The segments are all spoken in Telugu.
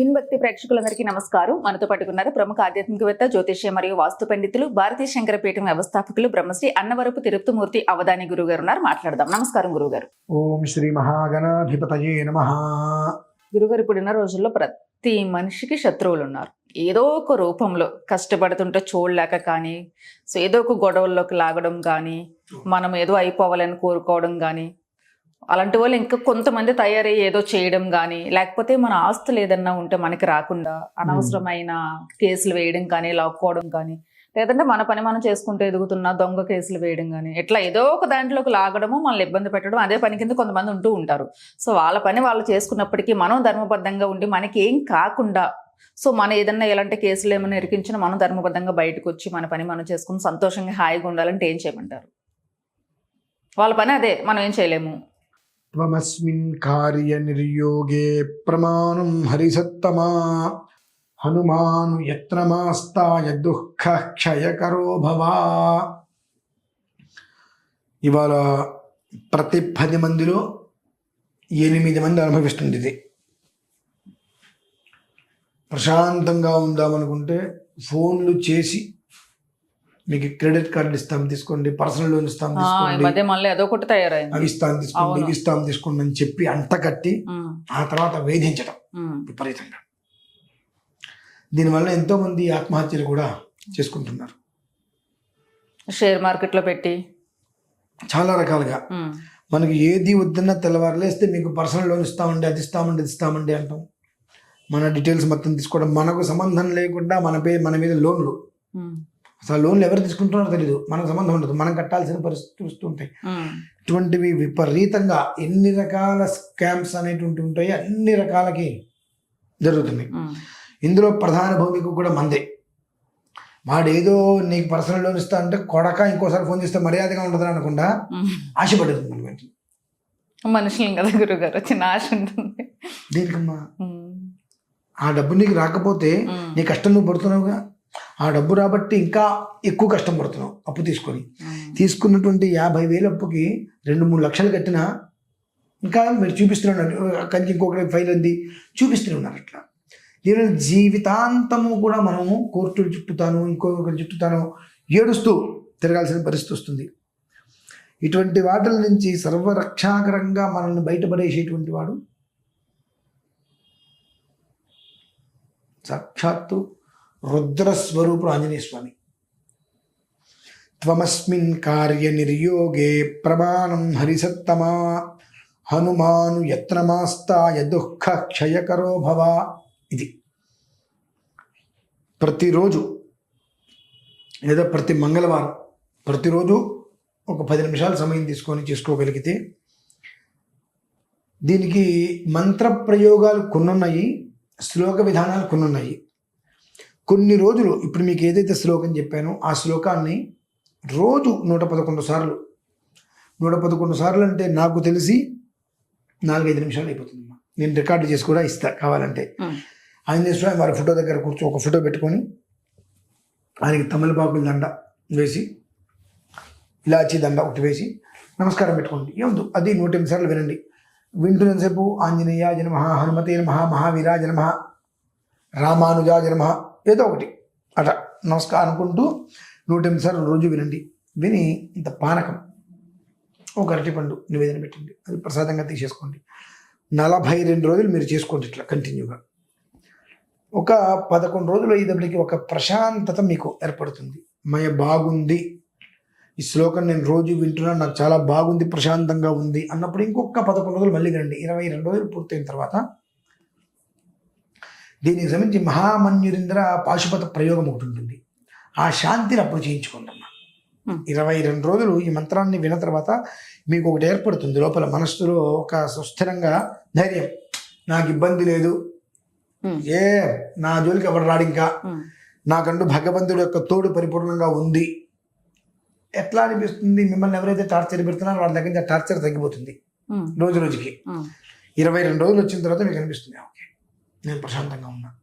విన్భక్తి ప్రేక్షకులందరికీ నమస్కారం. మనతో పట్టుకున్నారు ప్రముఖ ఆధ్యాత్మికవేత్త జ్యోతిష్య మరియు వాస్తు పండితులు భారతీయ శంకరపీఠం వ్యవస్థాపకులు బ్రహ్మశ్రీ అన్నవరపు తిరుపతిమూర్తి అవధాని గురువు గారు ఉన్నారు. మాట్లాడదాం. నమస్కారం గురుగారు. ఓం శ్రీ మహాగణాధిపతయే నమ. గురుగారు ఇప్పుడున్న రోజుల్లో ప్రతి మనిషికి శత్రువులు ఉన్నారు ఏదో ఒక రూపంలో కష్టపడుతుంటే చూడలేక కానీ సో ఏదో ఒక గొడవల్లోకి లాగడం కానీ మనం ఏదో అయిపోవాలని కోరుకోవడం కానీ అలాంటి వాళ్ళు ఇంకా కొంతమంది తయారయ్యి ఏదో చేయడం కానీ లేకపోతే మన ఆస్తులు ఏదన్నా ఉంటే మనకి రాకుండా అనవసరమైన కేసులు వేయడం కానీ లాక్కోవడం కానీ లేదంటే మన పని మనం చేసుకుంటూ ఎదుగుతున్న దొంగ కేసులు వేయడం కానీ ఇట్లా ఏదో ఒక దాంట్లోకి లాగడము మనల్ని ఇబ్బంది పెట్టడం అదే పని కింద కొంతమంది ఉంటూ ఉంటారు. సో వాళ్ళ పని వాళ్ళు చేసుకున్నప్పటికీ మనం ధర్మబద్ధంగా ఉండి మనకి ఏం కాకుండా సో మన ఏదన్నా ఎలాంటి కేసులు ఏమైనా ఇరికించినా మనం ధర్మబద్ధంగా బయటకు వచ్చి మన పని మనం చేసుకుని సంతోషంగా హాయిగా ఉండాలంటే ఏం చేయమంటారు? వాళ్ళ పని అదే మనం ఏం చేయలేము. త్వమస్మిన్ కార్య నిర్యోగే ప్రమాణం హరిసత్తమా హనుమాను యత్నమాస్తాయ దుఃఖ క్షయకరో భవా ఇవాళ ప్రతి పది మందిలో ఎనిమిది మంది అనుభవిస్తుంది ఇది ప్రశాంతంగా ఉందామనుకుంటే ఫోన్లు చేసి మీకు క్రెడిట్ కార్డు ఇస్తాం తీసుకోండి పర్సనల్ లోన్ ఇస్తాం తీసుకోండి. మళ్ళీ తయారైంది. అవి ఇస్తాం తీసుకోండి. ఇవి ఇస్తాం తీసుకోండి అని చెప్పి అంత కట్టి ఆ. తర్వాత వేధించడం విపరీతంగా. దీనివల్ల ఎంతో మంది ఆత్మహత్యలు కూడా చేసుకుంటున్నారు. షేర్ మార్కెట్లో పెట్టి. చాలా రకాలుగా. మనకి ఏది వద్దన్నా తెల్లవారులేస్తే మీకు పర్సనల్ లోన్ ఇస్తామండి అది ఇస్తామండి ఇది ఇస్తామండి అంటాం. మన డీటెయిల్స్ మొత్తం తీసుకోవడం మనకు సంబంధం లేకుండా మన పే మన మీద లోన్లు. అసలు లోన్లు ఎవరు తీసుకుంటున్నారో తెలియదు మనకు సంబంధం ఉండదు. మనం కట్టాల్సిన పరిస్థితులు వస్తుంటాయి ఇటువంటివి విపరీతంగా ఎన్ని రకాల స్కామ్స్ అనేటువంటి ఉంటాయి. అన్ని రకాలకి జరుగుతున్నాయి. ఇందులో ప్రధాన భూమిక కూడా మందే. వాడు ఏదో నీకు పర్సనల్ లోన్ ఇస్తా అంటే కొడక ఇంకోసారి ఫోన్ చేస్తే మర్యాదగా ఉంటుంది అనకుండా. ఆశపడదు మనం వెంటనే. మనుషులం కదా గురుగారు చిన్న ఆశ ఉంటుంది. దేనికమ్మా? ఆ. డబ్బు నీకు రాకపోతే నీ కష్టం నువ్వు పడుతున్నావుగా? ఆ డబ్బు రాబట్టి ఇంకా ఎక్కువ కష్టం పడుతున్నావు అప్పు తీసుకొని. తీసుకున్నటువంటి యాభై వేల అప్పుకి రెండు మూడు లక్షలు కట్టినా ఇంకా మీరు చూపిస్తున్నారు కంచి ఇంకొకటి ఫైల్ ఉంది. చూపిస్తూనే ఉన్నారు అట్లా. దీని జీవితాంతము కూడా మనము కోర్టులు చుట్టుతాను ఇంకొకరు చుట్టుతాను ఏడుస్తూ తిరగాల్సిన పరిస్థితి వస్తుంది. ఇటువంటి వాటిల నుంచి సర్వరక్షాకరంగా మనల్ని బయటపడేసేటువంటి వాడు సాక్షాత్తు రుద్రస్వరూపుడు ఆంజనేయ స్వామి. త్వమస్మిన్ కార్య నిర్యోగే ప్రమాణం హరిసత్తమా హనుమాను యత్నమాస్తాయ దుఃఖ క్షయకరో భవ ఇది. ప్రతిరోజు లేదా ప్రతి మంగళవారం ప్రతిరోజు ఒక పది నిమిషాలు సమయం తీసుకొని చేసుకోగలిగితే దీనికి మంత్ర ప్రయోగాలు కొన్నున్నాయి శ్లోక విధానాలు కొన్నున్నాయి. కొన్ని రోజులు ఇప్పుడు మీకు ఏదైతే శ్లోకం చెప్పానో ఆ శ్లోకాన్ని రోజు నూట పదకొండు సార్లు నూట పదకొండు సార్లు అంటే నాకు తెలిసి నాలుగైదు నిమిషాలు అయిపోతుందమ్మా నేను రికార్డు చేసి కూడా ఇస్తా కావాలంటే. ఆంజనేయ స్వామి వారి ఫోటో దగ్గర కూర్చో ఒక ఫోటో పెట్టుకొని ఆయనకి తమలపాకుల దండ వేసి ఇలాచి దండ ఒకటి వేసి నమస్కారం పెట్టుకోండి. ఏముంది అది నూట ఎనిమిది సార్లు వినండి. వింటున్నంతసేపు ఆంజనేయ జనమ హనుమతే నమ మహావీరా జనమ రామానుజా జనమ ఏదో ఒకటి. అట నమస్కారం అనుకుంటూ నూట ఎనిమిది సార్లు రోజు వినండి. విని ఇంత పానకం ఒక అరటిపండు నివేదన పెట్టండి. అది ప్రసాదంగా తీసేసుకోండి. నలభై రెండు రోజులు మీరు చేసుకోండి ఇట్లా కంటిన్యూగా. ఒక పదకొండు రోజులు అయ్యేటప్పటికి ఒక ప్రశాంతత మీకు ఏర్పడుతుంది. మయ బాగుంది. ఈ శ్లోకం నేను రోజు వింటున్నాను నాకు చాలా బాగుంది ప్రశాంతంగా ఉంది అన్నప్పుడు ఇంకొక పదకొండు రోజులు మళ్ళీ వినండి. ఇరవై రెండు రోజులు పూర్తయిన తర్వాత దీనికి సంబంధించి మహామన్యురింద్ర పాశుపత ప్రయోగం ఒకటి ఉంటుంది. ఆ శాంతిని అప్పుడు Hmm. ఇరవై రెండు రోజులు ఈ మంత్రాన్ని విన్న తర్వాత మీకు ఒకటి ఏర్పడుతుంది. లోపల మనస్సులో ఒక సుస్థిరంగా ధైర్యం. నాకు ఇబ్బంది లేదు. ఏ నా జోలికి ఎవరు రాడు ఇంకా? నాకంటూ భగవంతుడి యొక్క తోడు పరిపూర్ణంగా ఉంది. ఎట్లా అనిపిస్తుంది? మిమ్మల్ని ఎవరైతే టార్చర్ పెడుతున్నారో వాళ్ళ దగ్గర నుంచి టార్చర్ తగ్గిపోతుంది. రోజు రోజుకి. ఇరవై రెండు రోజులు వచ్చిన తర్వాత మీకు అనిపిస్తుంది. ఓకే నేను ప్రశాంతంగా ఉన్నా.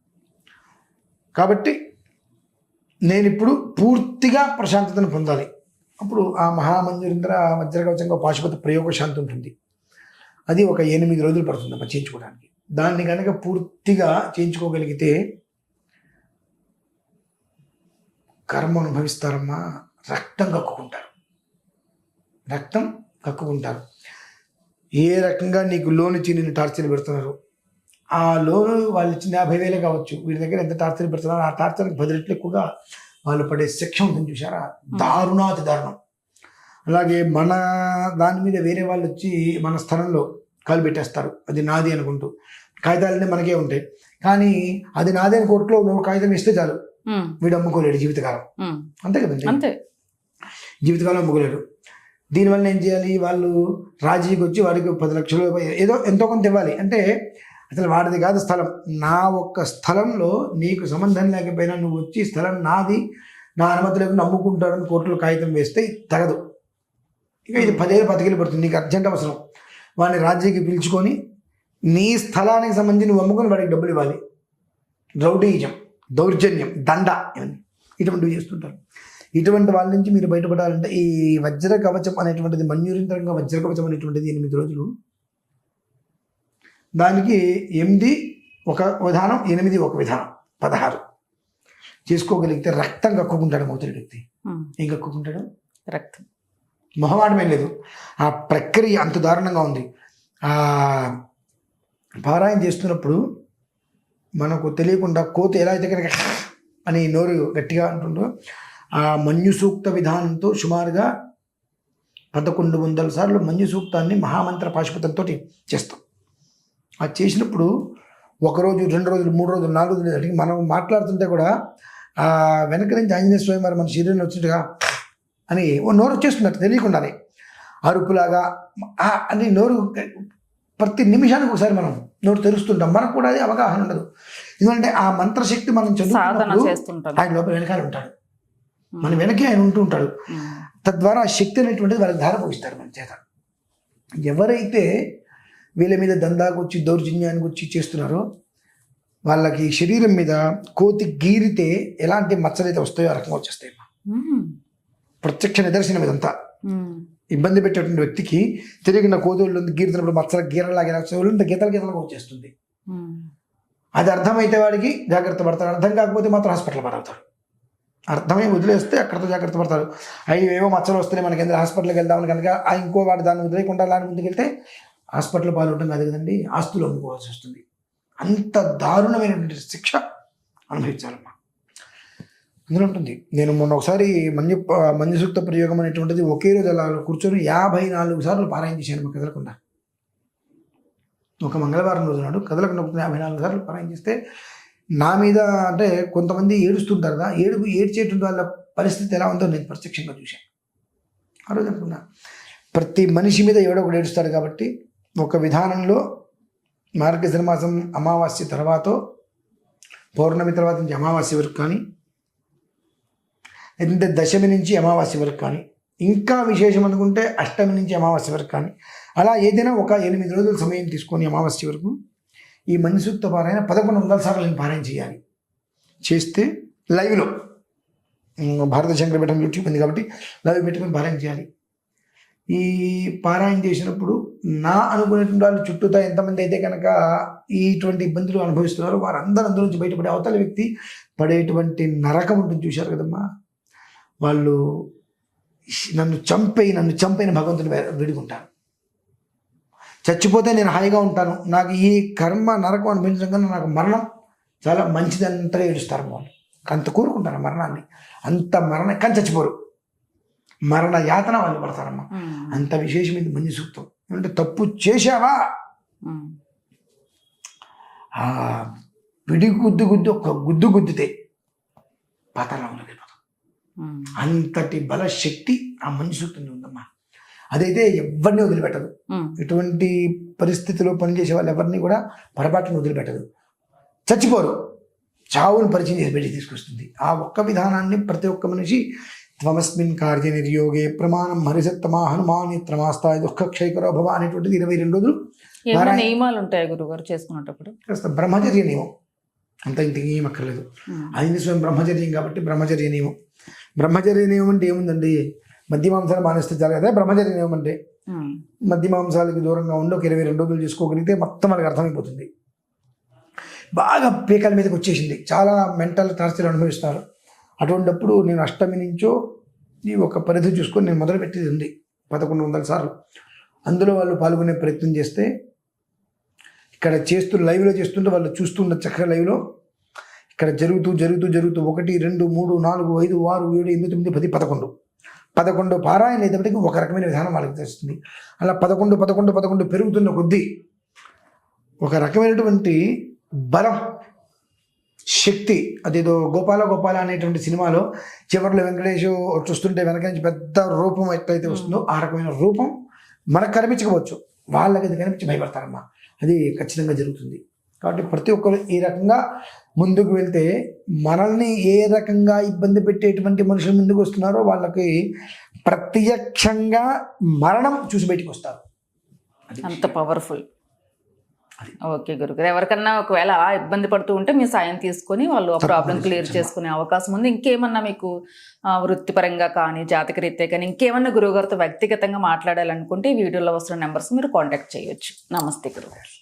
కాబట్టి నేను ఇప్పుడు పూర్తిగా ప్రశాంతతను పొందాలి. అప్పుడు ఆ మహామంజురింద్ర వజ్రకవచంగా పాశుపత ప్రయోగ శాంతి ఉంటుంది. అది ఒక ఎనిమిది రోజులు పడుతుంది అమ్మ చేయించుకోవడానికి. దాన్ని కనుక పూర్తిగా చేయించుకోగలిగితే కర్మ అనుభవిస్తారమ్మా రక్తం కక్కుకుంటారు. రక్తం కక్కుకుంటారు. ఏ రకంగా నీకు లోన్ నిన్ను టార్చర్ పెడుతున్నారు? ఆ లోన్ వాళ్ళు ఇచ్చిన యాభై వేలే కావచ్చు. వీడి దగ్గర ఎంత టార్చర్ పెడుతున్నారు ఆ టార్చర్కి పది రెట్లు ఎక్కువగా వాళ్ళు పడే శిక్ష ఉంటుంది చూసారా దారుణాతి దారుణం అలాగే మన దాని మీద వేరే వాళ్ళు వచ్చి మన స్థలంలో కాలు పెట్టేస్తారు. అది నాది అనుకుంటూ. కాగితాలన్నీ మనకే ఉంటాయి. కానీ అది నాదే అని కోర్టులో నువ్వు కాగితం ఇస్తే చాలు. వీడు అమ్ముకోలేడు జీవితకాలం. అంతే కదండి? అంతే. జీవితకాలం అమ్ముకోలేడు. దీనివల్ల ఏం చేయాలి? వాళ్ళు రాజీకి వచ్చి వాడికి పది లక్షలు ఏదో ఎంతో కొంత ఇవ్వాలి. అంటే అసలు వాడిది కాదు స్థలం. నా ఒక్క స్థలంలో నీకు సంబంధం లేకపోయినా నువ్వు వచ్చి స్థలం నాది. నా అనుమతి లేకుండా అమ్ముకుంటాడని కోర్టులో కాగితం వేస్తే తగదు. ఇక ఇది పదేళ్ళు బతికిలు పడుతుంది. నీకు అర్జెంట్ అవసరం. వాడిని రాజ్యానికి పిలుచుకొని నీ స్థలానికి సంబంధించి నువ్వు అమ్ముకొని వాడికి డబ్బులు ఇవ్వాలి. రౌడీజం దౌర్జన్యం దండ ఇవన్నీ ఇటువంటివి చేస్తుంటారు. ఇటువంటి వాళ్ళ నుంచి మీరు బయటపడాలంటే ఈ వజ్ర కవచం అనేటువంటిది మన్యూరింతరంగా వజ్ర కవచం అనేటువంటిది ఎనిమిది రోజులు దానికి ఎనిమిది ఒక విధానం ఎనిమిది ఒక విధానం. పదహారు. చేసుకోగలిగితే రక్తం కక్కుకుంటాడు మౌతుడి వ్యక్తి. ఏం కక్కుకుంటాడు? రక్తం. మొహమాటమే లేదు. ఆ ప్రక్రియ అంత దారుణంగా ఉంది. ఆ పారాయణ చేస్తున్నప్పుడు మనకు తెలియకుండా కోత ఎలా అయితే కనుక అని నోరు గట్టిగా అంటుందో ఆ మన్యు సూక్త విధానంతో సుమారుగా పదకొండు వందల సార్లు మన్యు సూక్తాన్ని మహామంత్ర పాశుపతంతో చేస్తాం. అది చేసినప్పుడు ఒకరోజు రెండు రోజులు మూడు రోజులు నాలుగు రోజులు మనం మాట్లాడుతుంటే కూడా ఆ వెనక నుంచి ఆంజనేయ స్వామి వారు మన శరీరం వచ్చినట్టుగా అని ఓ నోరు వచ్చేస్తున్నట్టు తెలియకుండానే. అరుపులాగా అని నోరు ప్రతి నిమిషానికి ఒకసారి మనం నోరు తెరుస్తుంటాం. మనకు కూడా అది అవగాహన ఉండదు. ఎందుకంటే ఆ మంత్రశక్తి మనం చదువుతున్నప్పుడు ఆయన లోపల వెనకాల ఉంటాడు. మన వెనకే ఆయన ఉంటూ ఉంటాడు. తద్వారా ఆ శక్తి అనేటువంటిది వాళ్ళకి ధారపోయిస్తారు మన చేత. ఎవరైతే వీళ్ళ మీద దందాకు వచ్చి దౌర్జన్యానికి వచ్చి చేస్తున్నారో వాళ్ళకి శరీరం మీద కోతి గీరితే ఎలాంటి మచ్చలైతే వస్తాయో ఆ రకంగా వచ్చేస్తాయి. ప్రత్యక్ష నిదర్శనం ఇదంతా. ఇబ్బంది పెట్టేటువంటి వ్యక్తికి తెలియకుండా కోతులు గీరుతున్నప్పుడు మచ్చల గీరలాగా ఒళ్ళంతా గీతలు గీతలుగా వచ్చేస్తుంది. అది అర్థమైతే వాడికి జాగ్రత్త పడతాడు. అర్థం కాకపోతే మాత్రం హాస్పిటల్ పాలవుతాడు అర్థమై వదిలేస్తే అక్కడితో జాగ్రత్త పడతాడు. అవి ఏవో మచ్చలు వస్తున్నాయి మనకి ఎందుకు హాస్పిటల్కి వెళ్దామని కనుక ఆ ఇంకో వాడు దాన్ని వదిలేకుండా అలా ముందుకెళ్తే హాస్పిటల్ పాలు ఉండడం కాదు కదండి ఆస్తులు అమ్ముకోవాల్సి వస్తుంది. అంత దారుణమైనటువంటి శిక్ష అనుభవించాలమ్మా. అందులో ఉంటుంది నేను మొన్న ఒకసారి మంజు మంజుసూక్త ప్రయోగం అనేటువంటిది ఒకే రోజు అలా కూర్చొని యాభై నాలుగు సార్లు పారాయణ చేశాను మా కదలకుండా. ఒక మంగళవారం రోజు నాడు కదలకుండా యాభై నాలుగు సార్లు పారాయణ చేస్తే నా మీద అంటే కొంతమంది ఏడుస్తుంటారు కదా ఏడుపు ఏడ్చేటువంటి వాళ్ళ పరిస్థితి ఎలా ఉందో నేను ప్రత్యక్షంగా చూశాను. ఆ రోజు అనుకున్నా ప్రతి మనిషి మీద ఎవడో ఒకడు ఏడుస్తాడు కాబట్టి ఒక విధానంలో మార్గశిర మాసం అమావాస్య తర్వాత పౌర్ణమి తర్వాత నుంచి అమావాస్య వరకు కానీ లేదంటే దశమి నుంచి అమావాస్య వరకు కానీ ఇంకా విశేషం అనుకుంటే అష్టమి నుంచి అమావాస్య వరకు కానీ అలా ఏదైనా ఒక ఎనిమిది రోజుల సమయం తీసుకొని అమావాస్య వరకు ఈ మనిసూక్త పారాయణ పదకొండు వందల సార్లు నేను పారాయణ చేయాలి. చేస్తే లైవ్లో భారత శంకర పీఠం యూట్యూబ్ ఉంది కాబట్టి లైవ్ పెట్టుకొని పారాయణ చేయాలి. ఈ పారాయణ చేసినప్పుడు నా అనుకునేటువంటి వాళ్ళు చుట్టూతా ఎంతమంది అయితే కనుక ఇటువంటి ఇబ్బందులు అనుభవిస్తున్నారో వారందరూ అందులో నుంచి బయటపడే అవతల వ్యక్తి పడేటువంటి నరకం ఉంటుంది. చూశారు కదమ్మా? వాళ్ళు నన్ను చంపేయి నన్ను చంపైన భగవంతుని వేడుకుంటాను చచ్చిపోతే నేను హాయిగా ఉంటాను. నాకు ఈ కర్మ నరకం అనిపించడం కన్నా నాకు మరణం చాలా మంచిదంతా ఏడుస్తారు వాళ్ళు. అంత కోరుకుంటారు మరణాన్ని. అంత మరణ కానీ చచ్చిపోరు. మరణ యాతన వాళ్ళు పడతారమ్మా. అంత విశేషమైంది మంచి సూక్తం. అంటే తప్పు చేశావా? ఆ పిడి గుద్దు గుద్దు ఒక గుద్దు గుద్దితే ఉమ్, అంతటి బల శక్తి ఆ సూక్తంలో ఉందమ్మా. అదైతే ఎవరిని వదిలిపెట్టదు. ఎటువంటి పరిస్థితిలో పనిచేసే వాళ్ళు ఎవరిని కూడా పొరపాటును వదిలిపెట్టదు. చచ్చిపోరు. చావును పరిచయం చేసి బయటికి తీసుకొస్తుంది. ఆ ఒక్క విధానాన్ని ప్రతి ఒక్క మనిషి త్వమస్మిన్ కార్య నిర్యోగే ప్రమాణం హరిసత్తమా హనుమాని త్రమాస్తాయి దుఃఖ క్షయకరో భవ అనేటువంటిది ఇరవై రెండు రోజులు. నియమాలు ఉంటాయి గురుగారు చేసుకునేటప్పుడు? కాస్త బ్రహ్మచర్య నియమం. అంత ఇంతకీ ఏం అక్కర్లేదు. ఆంజనేయ స్వామి బ్రహ్మచర్యం కాబట్టి బ్రహ్మచర్య నియమం. బ్రహ్మచర్య నియమం అంటే ఏముందండి? మద్య మాంసాలు మానేస్తే చాలు కదా బ్రహ్మచర్య నియమం అంటే. ఉమ్, మద్య మాంసాలకి దూరంగా ఉండి ఒక ఇరవై రెండు రోజులు చేసుకోగలిగితే మొత్తం వాళ్ళకి అర్థమైపోతుంది. బాగా పీకల మీదకి వచ్చేసింది. చాలా మెంటల్ టార్చర్ అనుభవిస్తారు. అటువంటిప్పుడు నేను అష్టమి నుంచో ఈ ఒక పరిధి చూసుకొని నేను మొదలుపెట్టేది ఉంది పదకొండు వందల సార్లు. అందులో వాళ్ళు పాల్గొనే ప్రయత్నం చేస్తే ఇక్కడ చేస్తూ లైవ్లో చేస్తుంటే వాళ్ళు చూస్తున్న చక్కగా లైవ్లో ఇక్కడ జరుగుతూ జరుగుతూ జరుగుతూ ఒకటి రెండు మూడు నాలుగు ఐదు ఆరు ఏడు ఎనిమిది తొమ్మిది పది పదకొండు. పదకొండు పారాయణ అయినప్పటికీ ఒక రకమైన విధానం వాళ్ళకి తెలుస్తుంది. అలా పదకొండు పదకొండు పదకొండు పెరుగుతున్న కొద్దీ ఒక రకమైనటువంటి బలం శక్తి అదేదో గోపాల గోపాల అనేటువంటి సినిమాలో చివరిలో వెంకటేష్ చూస్తుంటే వెనక నుంచి పెద్ద రూపం ఎట్లయితే వస్తుందో ఆ రకమైన రూపం మనకు కనిపించకపోవచ్చు. వాళ్ళకి అది కనిపించి భయపడతారమ్మా. అది ఖచ్చితంగా జరుగుతుంది. కాబట్టి ప్రతి ఒక్కరు ఈ రకంగా ముందుకు వెళ్తే మనల్ని ఏ రకంగా ఇబ్బంది పెట్టేటువంటి మనుషులు ముందుకు వస్తున్నారో వాళ్ళకి ప్రత్యక్షంగా మరణం చూసి బయటకు వస్తారు. అంత పవర్ఫుల్ ఓకే గురుగారు. ఎవరికన్నా ఒకవేళ అలా ఇబ్బంది పడుతూ ఉంటే మీ సాయం తీసుకొని వాళ్ళు ఆ ప్రాబ్లం క్లియర్ చేసుకునే అవకాశం ఉంది. ఇంకేమన్నా మీకు వృత్తిపరంగా కానీ జాతక రీత్యా కానీ ఇంకేమన్నా గురువుగారితో వ్యక్తిగతంగా మాట్లాడాలనుకుంటే ఈ వీడియోలో వస్తున్న నెంబర్స్ మీరు కాంటాక్ట్ చేయొచ్చు. నమస్తే గురుగారు.